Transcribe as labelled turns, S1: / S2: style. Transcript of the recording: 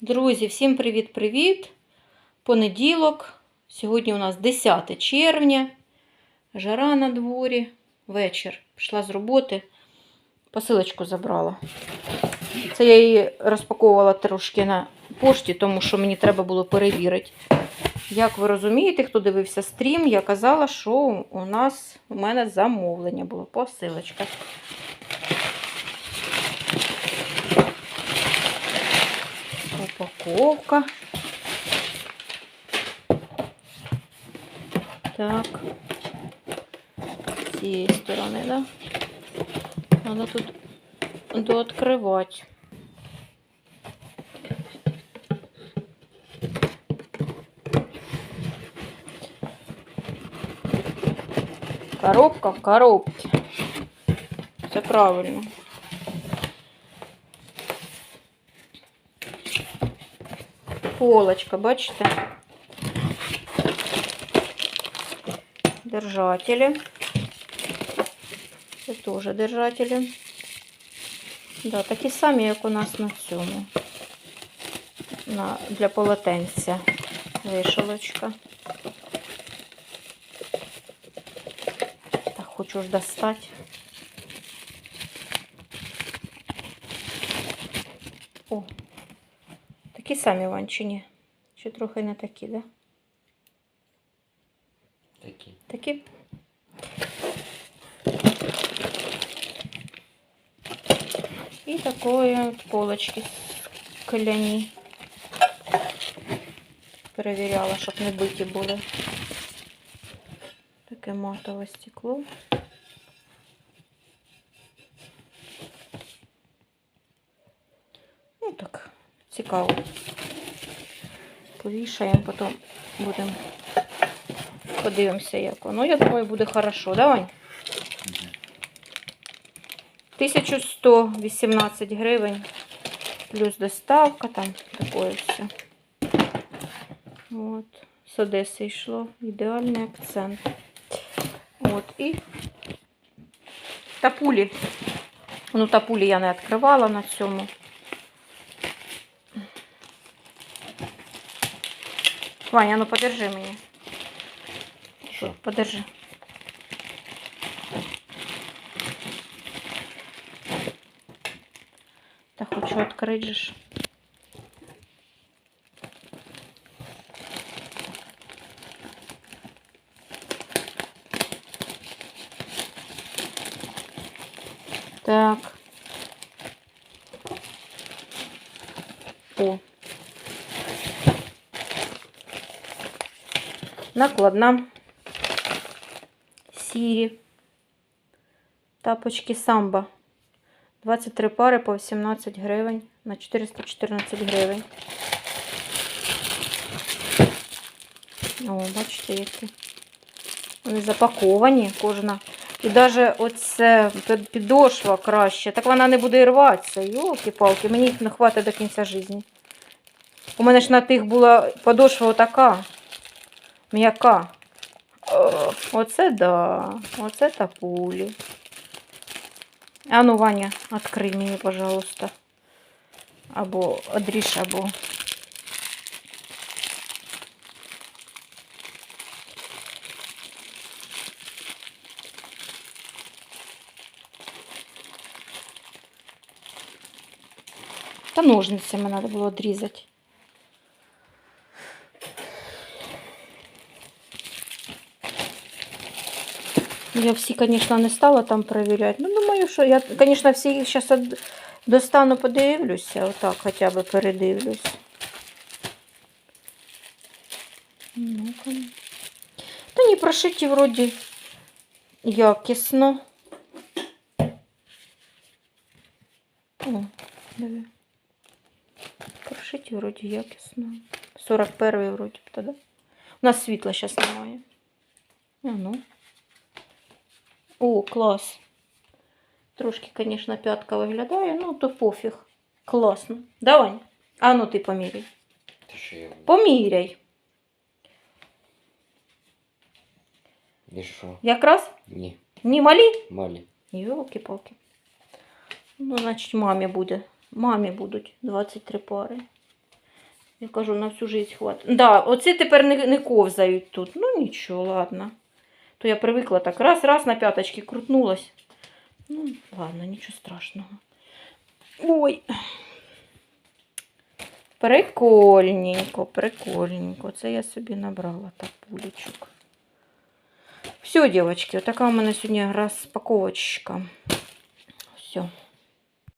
S1: Друзі, всім привіт-привіт! Понеділок. Сьогодні у нас 10 червня. Жара на дворі. Вечір. Пішла з роботи. Посилочку забрала. Це я її розпаковувала трошки на пошті, тому що мені треба було перевірити. Як ви розумієте, хто дивився стрім, я казала, що у нас у мене замовлення було. Посилочка. Упаковка. Так. З цієї сторони, да? Надо тут дооткривати. Коробка в коробці. Це правильно. Полочка, бачите? Держателі. Це теж держателі. Да, такі самі, як у нас на цьому. На, для полотенця. Вишалочка. Так, хочу ж достати. О, такі самі ванчині. Чи трохи не такі, да?
S2: Такі.
S1: Такі. І такої полочки скляні. Перевіряла, щоб не биті були. Таке матове стекло. Ну так, цікаво. Повішаємо, потім будемо Подивимося, як воно. Я думаю, буде хорошо. Давай. 1118 гривень. Плюс доставка, там таке все. От. З Одеси йшло. Ідеальний акцент. От. І тапулі. Ну, тапулі я не відкривала на цьому. Ваня, ну подержи мені.
S2: Що?
S1: Подержи. Та хочу відкрити ж. Так. О. Накладна. Сірі. Тапочки самбо. 23 пари по 18 гривень на 414 гривень. О, бачите, які. Вони запаковані кожна. І навіть оце підошва краще. Так вона не буде рватися. Йолки-палки, мені їх не хватить до кінця життя. У мене ж на тих була подошва отака. М'яка. О, Оце да. Оце тапулі. А ну, Ваня, відкрий мені, пожалуйста. Або одріж, або. Та ножницями треба було відрізати. Я всі, звісно, не стала там перевіряти. Ну, думаю, що я, звісно, всі їх зараз достану, подивлюся, отак хоча б передивлюсь. Ну-ка. Та ні, прошиті вроді якісно. О, диви. Прошиті вроді якісно. 41-й вроді б тоді. У нас світла зараз немає. А ну. О, клас. Трошки, звісно, п'ятка виглядає, ну то пофіг. Класно. Давай. А ну ти поміряй.
S2: Я?
S1: Поміряй.
S2: І що?
S1: Якраз?
S2: Ні.
S1: Ні, малі?
S2: Малі.
S1: Йолки-палки. Ну, значить, мамі буде. Мамі будуть 23 пари. Я кажу, на всю життя хватить. Да, оці тепер не, не ковзають тут. Ну нічого, ладно. То я привикла так раз, раз на п'яточки крутнулась. Ну, ладно, нічого страшного. Ой. Прикольненько, прикольненько. Це я собі набрала так пулечок. Все, дівчатки, отака у мене сьогодні розпаковочка. Все.